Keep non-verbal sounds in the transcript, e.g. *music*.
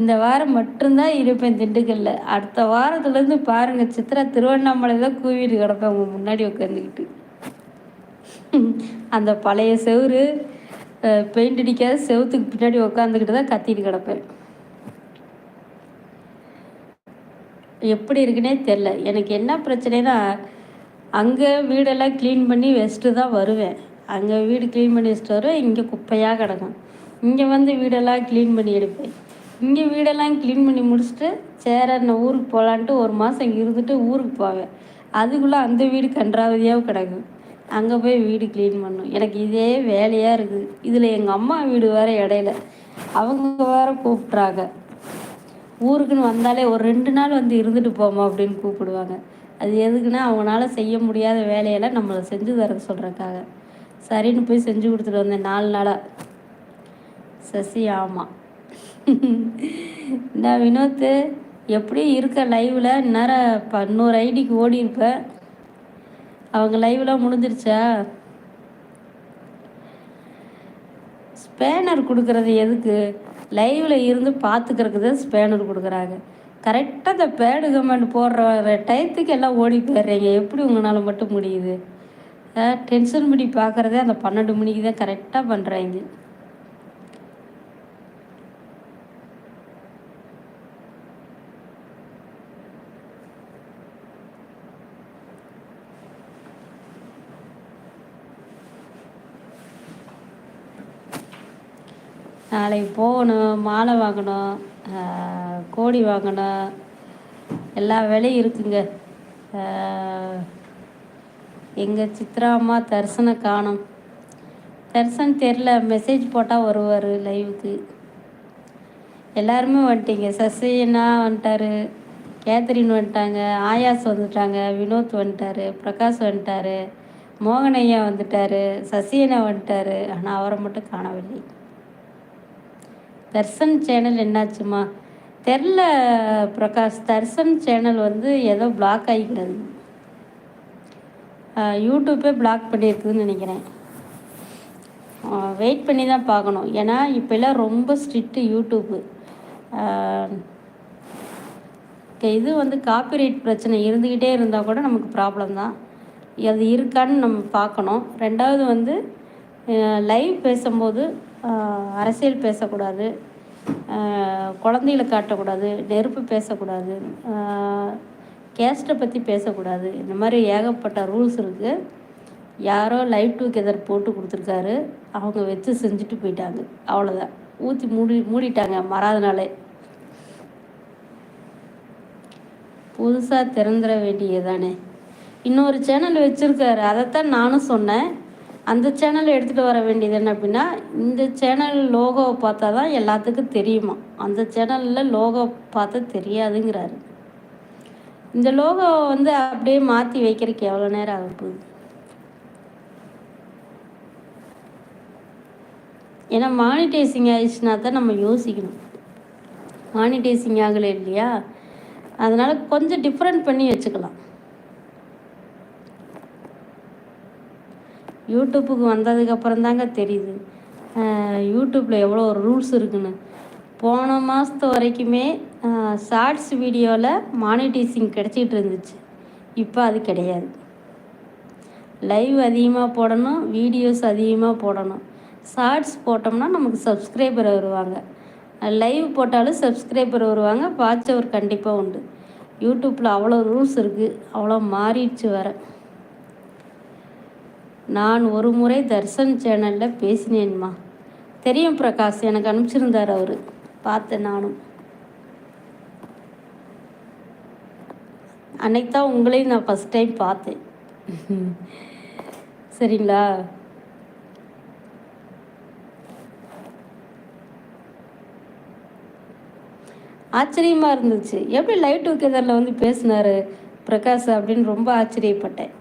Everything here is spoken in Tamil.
இந்த வாரம் மட்டும்தான் இருப்பேன் திண்டுக்கல்ல. அடுத்த வாரத்துலேருந்து பாருங்கள் சித்ரா திருவண்ணாமலை தான் கூவிட்டு கிடப்பேன் உங்கள் முன்னாடி உட்காந்துக்கிட்டு அந்த பழைய செவுறு பெயிண்ட் அடிக்காத செவுத்துக்கு பின்னாடி உட்காந்துக்கிட்டு தான் கத்திட்டு கிடப்பேன். எப்படி இருக்குன்னே தெரில. எனக்கு என்ன பிரச்சனைனா அங்கே வீடெல்லாம் க்ளீன் பண்ணி வச்சுட்டு தான் வருவேன். அங்கே வீடு க்ளீன் பண்ணி வச்சுட்டு வருவேன் இங்கே குப்பையாக கிடக்கும். இங்கே வந்து வீடெல்லாம் க்ளீன் பண்ணி எடுப்பேன். இங்கே வீடெல்லாம் க்ளீன் பண்ணி முடிச்சுட்டு சேர நான் ஊருக்கு போகலான்ட்டு ஒரு மாதம் இங்கே இருந்துட்டு ஊருக்கு போவேன். அதுக்குள்ளே அந்த வீடு கன்றாவதியாக கிடக்கும் அங்கே போய் வீடு க்ளீன் பண்ணும். எனக்கு இதே வேலையாக இருக்குது இதில் எங்கள் அம்மா வீடு வேறு இடையில. அவங்க வேறு கூப்பிட்றாங்க ஊருக்குன்னு வந்தாலே ஒரு ரெண்டு நாள் வந்து இருந்துட்டு போமா அப்படின்னு கூப்பிடுவாங்க. அது எதுக்குன்னா அவங்களால செய்ய முடியாத வேலையெல்லாம் நம்மளை செஞ்சு தர சொல்கிறக்காக சரின்னு போய் செஞ்சு கொடுத்துட்டு வந்தேன். நாலு நாளாக சசி ஆமாம் *laughs* நான் வினோத்து எப்படியும் இருக்க லைவில் இந்நேரம் இப்போ இன்னொரு ஐடிக்கு ஓடி இருப்பேன் அவங்க லைவ்லாம் முடிஞ்சிருச்சா? ஸ்பேனர் கொடுக்குறது எதுக்கு? லைவில் இருந்து பார்த்துக்கிறதுக்கு தான் ஸ்பேனர் கொடுக்குறாங்க. கரெக்டாக இந்த பேடு கமெண்ட் போடுற டயத்துக்கு எல்லாம் ஓடி போயிடுறீங்க. எப்படி உங்களால் மட்டும் முடியுது? டென்ஷன் பண்ணி பார்க்குறதே அந்த பன்னெண்டு மணிக்கு தான் கரெக்டாக பண்ணுறாங்க நாளைக்கு போகணும் மாலை வாங்கணும் கோடி வாங்கணும். எல்லா வேலையும் இருக்குங்க. எங்கள் சித்ரா அம்மா தரிசனை காணும். தரிசனம் தெரில மெசேஜ் போட்டால் வருவார் லைவுக்கு எல்லாருமே வந்துட்டீங்க. சசினா வந்துட்டார் கேத்ரின் வந்துட்டாங்க ஆயாஸ் வந்துட்டாங்க வினோத் வந்துட்டார் பிரகாஷ் வந்துட்டார் மோகனையா வந்துட்டார் சசியனா வந்துட்டார். ஆனால் அவரை மட்டும் காணவில்லை. தர்சன் சேனல் என்னாச்சுமா? தெரில பிரகாஷ். தர்சன் சேனல் வந்து ஏதோ பிளாக் ஆகிக்கிறது யூடியூப்பே பிளாக் பண்ணியிருக்குதுன்னு நினைக்கிறேன். வெயிட் பண்ணி தான் பார்க்கணும். ஏன்னா இப்போல்லாம் ரொம்ப ஸ்ட்ரிக்ட்டு யூடியூப்பு இது வந்து காப்பிரைட் பிரச்சனை. இருந்துக்கிட்டே இருந்தால் கூட நமக்கு ப்ராப்ளம் தான். அது இருக்கான்னு நம்ம பார்க்கணும். ரெண்டாவது வந்து லைவ் பேசும்போது அரசியல் பேசக்கூடாது. குழந்தைகளை காட்டக்கூடாது. நெருப்பு பேசக்கூடாது. கேஸ்ட்டை பற்றி பேசக்கூடாது. இந்த மாதிரி ஏகப்பட்ட ரூல்ஸ் இருக்குது யாரோ லைவ் டுகெதர் போட்டு கொடுத்துருக்காரு. அவங்க வச்சு செஞ்சுட்டு போயிட்டாங்க. அவ்வளோதான் ஊற்றி மூடி மூடிட்டாங்க. மறாதனாலே புதுசாக திறந்துட வேண்டியதானே இன்னொரு சேனல் வச்சுருக்காரு. அதைத்தான் நானும் சொன்னேன். அந்த சேனலை எடுத்துகிட்டு வர வேண்டியது என்ன அப்படின்னா இந்த சேனல் லோகோவை பார்த்தா தான் எல்லாத்துக்கும் தெரியுமா? அந்த சேனலில் லோகோ பார்த்தா தெரியாதுங்கிறாரு. இந்த லோகோவை வந்து அப்படியே மாற்றி வைக்கிறதுக்கு எவ்வளோ நேரம் ஆக போகுது? ஏன்னா மானிட்டைசிங் ஆயிடுச்சுனா தான் நம்ம யோசிக்கணும். மானிட்டைசிங் ஆகலை இல்லையா? அதனால் கொஞ்சம் டிஃப்ரெண்ட் பண்ணி வச்சுக்கலாம். யூடியூப்புக்கு வந்ததுக்கப்புறம் தாங்க தெரியுது யூடியூப்பில் எவ்வளோ ஒரு ரூல்ஸ் இருக்குன்னு. போன மாதத்து வரைக்குமே ஷார்ட்ஸ் வீடியோவில் மானிட்டைசிங் கிடச்சிட்டு இருந்துச்சு. இப்போ அது கிடையாது. லைவ் அதிகமாக போடணும் வீடியோஸ் அதிகமாக போடணும். ஷார்ட்ஸ் போட்டோம்னா நமக்கு சப்ஸ்கிரைபர் வருவாங்க. லைவ் போட்டாலும் சப்ஸ்கிரைபர் வருவாங்க வாட்சவர் கண்டிப்பாக உண்டு. யூடியூப்பில் அவ்வளோ ரூல்ஸ் இருக்குது அவ்வளோ மாறிடுச்சு வர நான் ஒரு முறை தர்ஷன் சேனலில் பேசினேன்மா. தெரியும் பிரகாஷ் எனக்கு அனுப்பிச்சிருந்தார் அவர். பார்த்தேன் நானும். அன்னைக்கு தான் உங்களையும் நான் ஃபஸ்ட் டைம் பார்த்தேன். சரிங்களா? ஆச்சரியமாக இருந்துச்சு. எப்படி லைட் டுகெதரில் வந்து பேசினார் பிரகாஷ் அப்படின்னு ரொம்ப ஆச்சரியப்பட்டேன்.